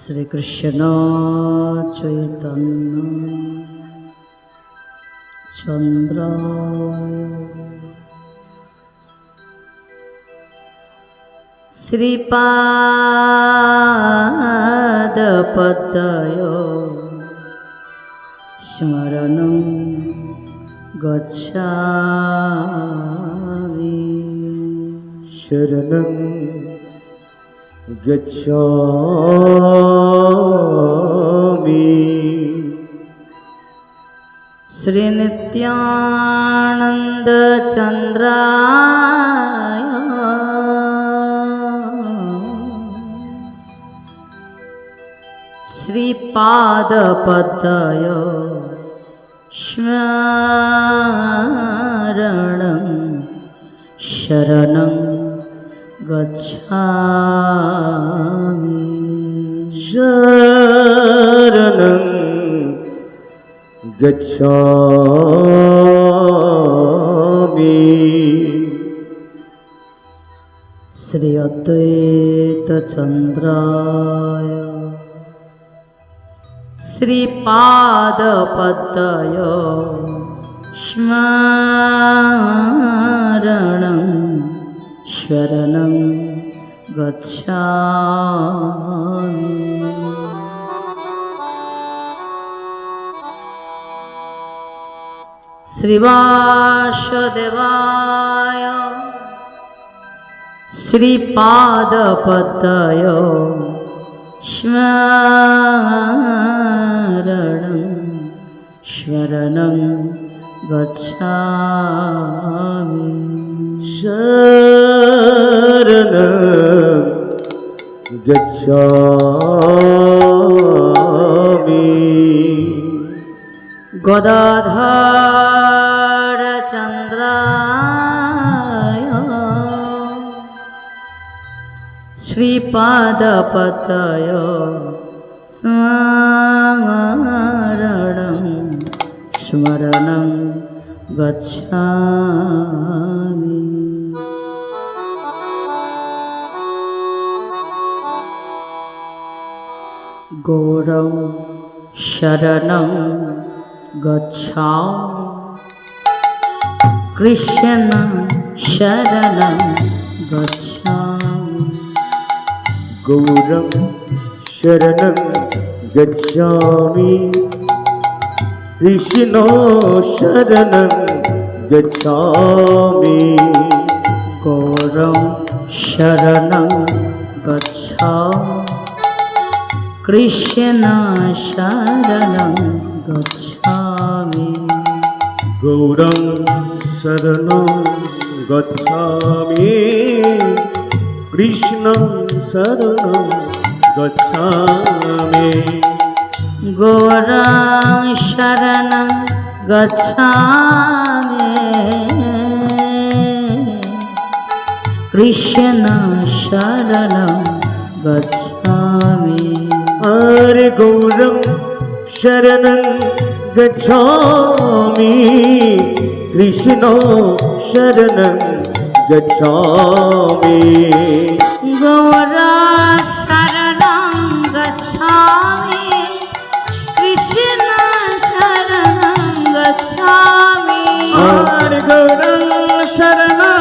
শ্রীকৃষ্ণ চৈতন্য চন্দ্র। শ্রীপাদপদয় স্মরণ গচ্ছামি। শরণ गच्छामि। श्रीनित्यानन्दचन्द्राय। श्रीपादपदय शरणं गच्छामि शरणं गच्छामि श्री अद्वैतचन्द्राय श्रीपादपद्मय स्मरणम् শরণং গচ্ছামি শ্রীবাসদেবায় শ্রীপাদপদ্ময় স্মরণং স্মরণং গচ্ছামি शरणं गच्छामि गदाधारचन्द्राय श्रीपादपतय स्मरणं स्मरणं गच्छामि গৌরম শরণং গচ্ছাও কৃষ্ণ শরণং গচ্ছাও গৌরম শরণং গচ্ছামি। কৃষ্ণ শরণং গচ্ছামি। গৌরম শরণং গচ্ছামি। কৃষ্ণ শরণ গচ্ছামি গৌরং শরণ গচ্ছামি কৃষ্ণ শরণ গচ্ছামি গৌরং শরণ গচ্ছামি কৃষ্ণ শরণ গচ্ছামি गौरं शरणं गच्छामि कृष्णो शरणं गच्छामि गौरा शरणं गच्छामि कृष्ण शरणं गच्छामि गौरं शरणं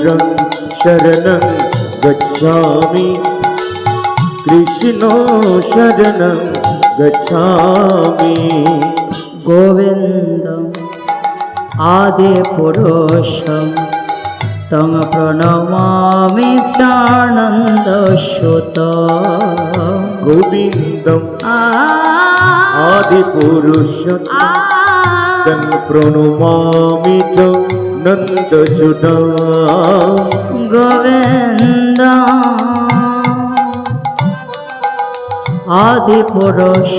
शरणं शरणं गच्छामि कृष्णो शरणं गच्छामि गोविन्दम् आदिपुरुषं तं प्रणमामि चानन्दश्रुत गोविन्दम् आदिपुरुषं तं प्रणमामि च নন্দ সুন গোবিন্দ আদি পুরুষ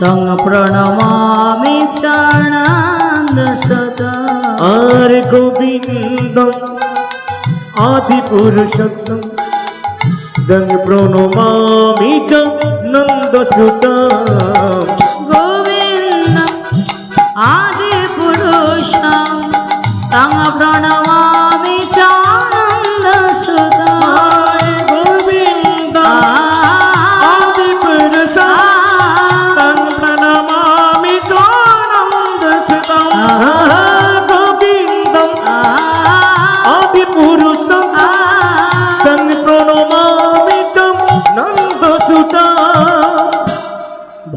তং প্রণমামি চরণান্দ সদা আর গোবিন্দ আদি পুরুষোত্তম দং প্রণমামি চ নন্দ সুতা। প্রণমামি চানন্দ সুত গোবিন্দ। আদি পুরুষ তন প্রণমামি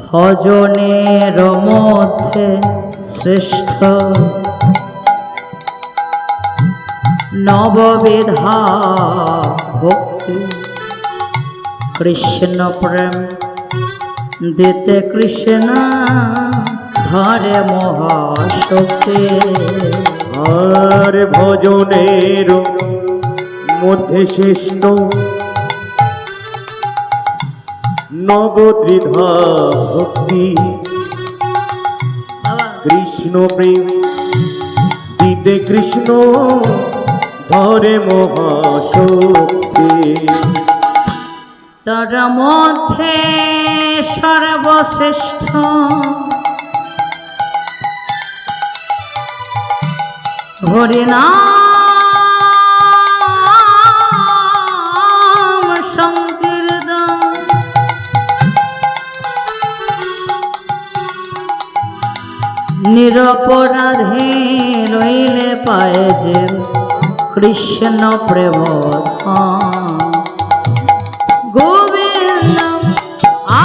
ভজনের মধ্যে শ্রেষ্ঠ নববিধা ভক্তি। কৃষ্ণ প্রেম দিতে কৃষ্ণ ধরে মহাশক্তি। আর ভজনের মধ্যে শ্রেষ্ঠ নবদ্বিধা ভক্তি। কৃষ্ণ প্রেম দিতে কৃষ্ণ ধরে মহাশক্তি। তার মধ্যে সর্বশ্রেষ্ঠ। সংকীর্তন। নিরপরাধে রইলে পায় যে কৃষ্ণ প্রেম। ধাম। গোবিন্দম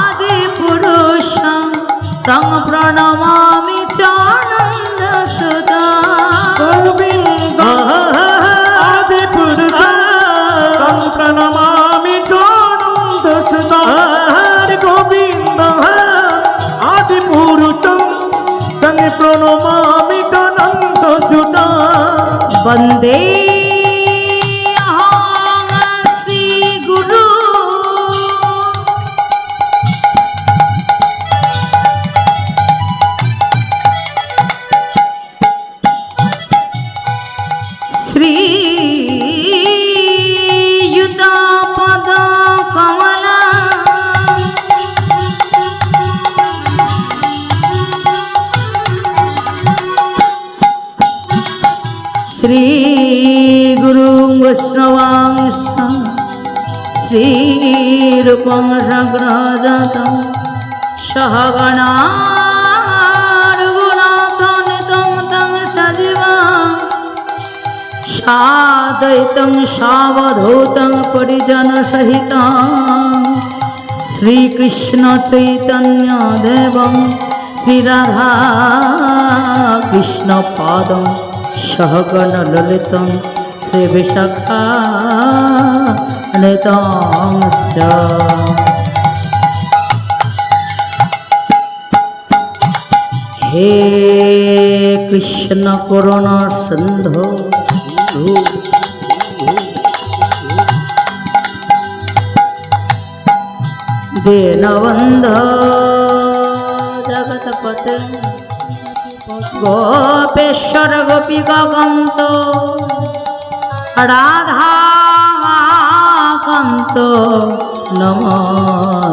আদি পুরুষম তং প্রণমামি চানন্দ সুতা। গোবিন্দ আদি পুরুষ তং প্রণমামি চানন্দ সুতার গোবিন্দ আদি পুরুষ তং প্রণমামি সুতা। বন্দে रूपं सग्रहजातं सहगणा रघुनाथनितं तं सजीवा सादयितं सावधूतं परिजनसहितं श्रीकृष्णचैतन्यदेवं श्रीराधा कृष्णपादं सहगणललितं श्रीविशाखा নুতংশ্চ হে কৃষ্ণ করুণ সন্ধ। দীনবন্ধ জগৎপতে। গোপেশ্বর গোপী গন্ত রাধা রাধাকান্ত নমস্তুতে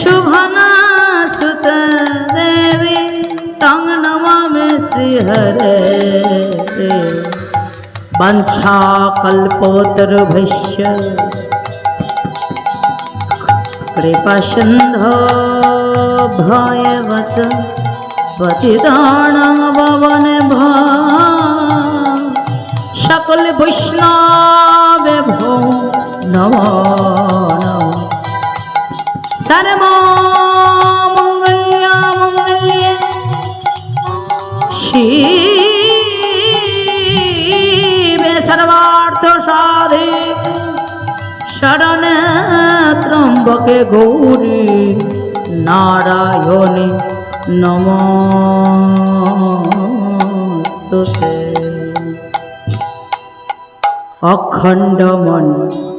शोभना सुत देवी तं नमामि श्रीहरे वंशाकल्पोतरुभिश्च कृपसिन्धो भयवच पतिदानं भवन सकल वैष्णव भो नमो সর্ব মঙ্গল্য মঙ্গল্যে শিবে সর্বার্থ সাধে শরণ ত্রম্বকে গৌরী নারায়ণী নমস্তুতে অখণ্ড মণ্ডলাকারম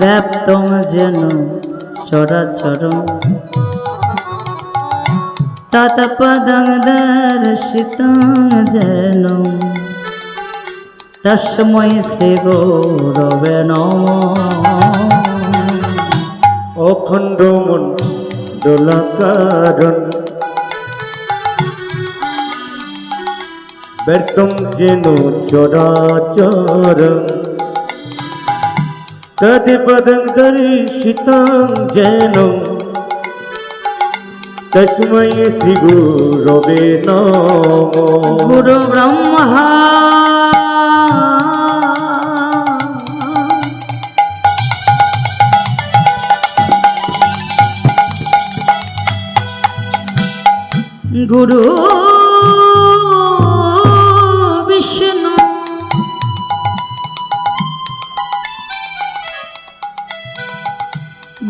ব্যাপ্তম যেন চরাচর তৎপদং দর্শিতং যেন তস্मै শ্রী গৌরবে নমঃ। অখণ্ড মণ্ডলাকারণ ব্যর্থম যেন চরাচর। তদিপদং দর্শিতং যেন। তস্मै শ্রী গুরবে নমঃ। গুরু ব্রহ্মা। গুরু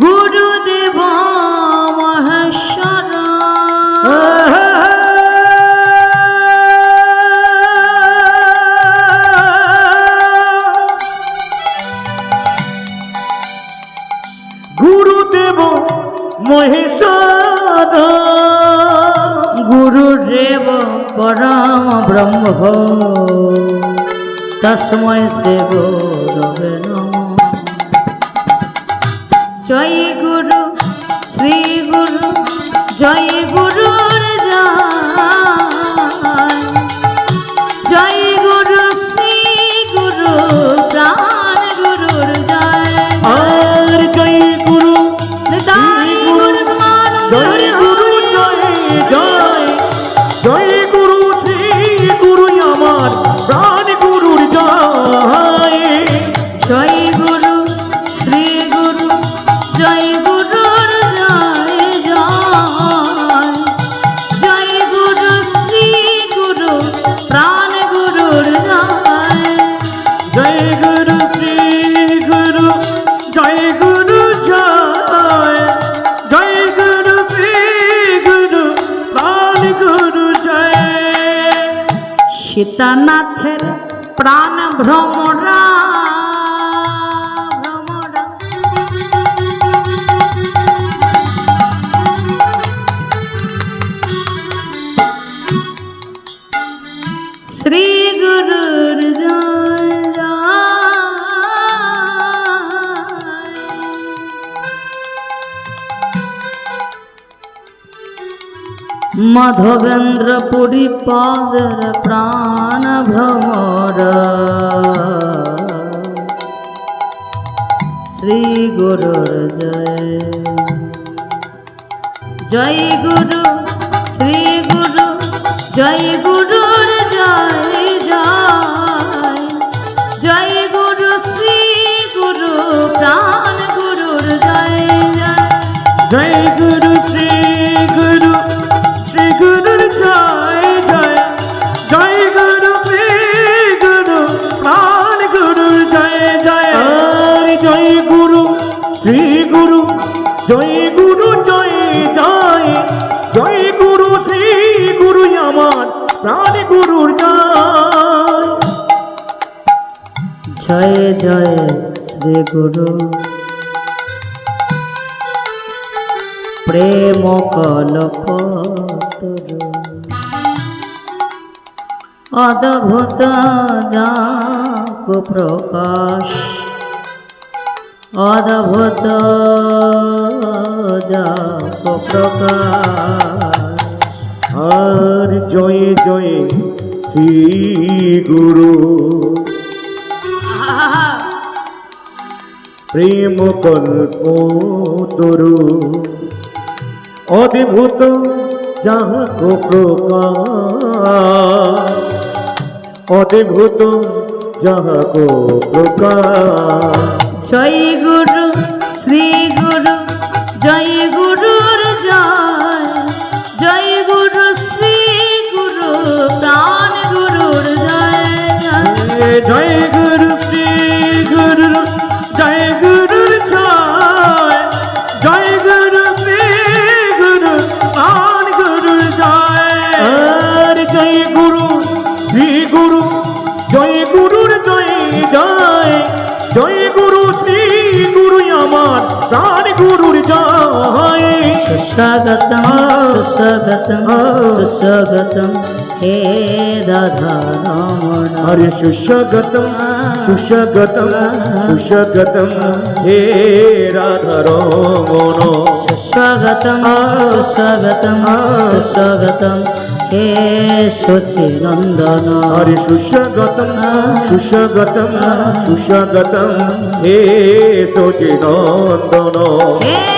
গুরুদেব মহেশ্বর। গুরুদেব মহেশ্বর। গুরুদেব পরম ব্রহ্ম। তস্ময় সে সীতানাথের প্রাণ মাধবেন্দ্র পুরী পাদের প্রাণ ভ্রমর। শ্রী গুরুর জয়। জয় গুরু, শ্রী গুরু, জয় গুরুর জয় জয়। জয় গুরু, শ্রী গুরু, প্রাণ গুরুর জয়। জয় জয় গুরু গুরু শ্রী গুরু জয় গুরু, জয় জয়। জয় গুরু শ্রী গুরু আমার প্রাণ গুরুর জয়। জয় জয় শ্রী গুরু প্রেম কলপতরু অদ্ভুত যাক প্রকাশ। অদ্ভুত আর জয় জয় শ্রী গুরু। প্রেম কল্প তরু। অদ্ভুত যাহাক প্রকাশ। অদ্ভুত যাহাক প্রকাশ। জয় গুরু শ্রী গুরু জয় গুরুর জয়। सुस्वागतं सुस्वागतं सुस्वागतं हे दादा हरे सुस्वागतं सुस्वागतं सुस्वागतं हे राधारमण सुस्वागतं सुस्वागतं सुस्वागतं हे शचिनन्दन हरे सुस्वागतं सुस्वागतं सुस्वागतं हे शचिनन्दन हे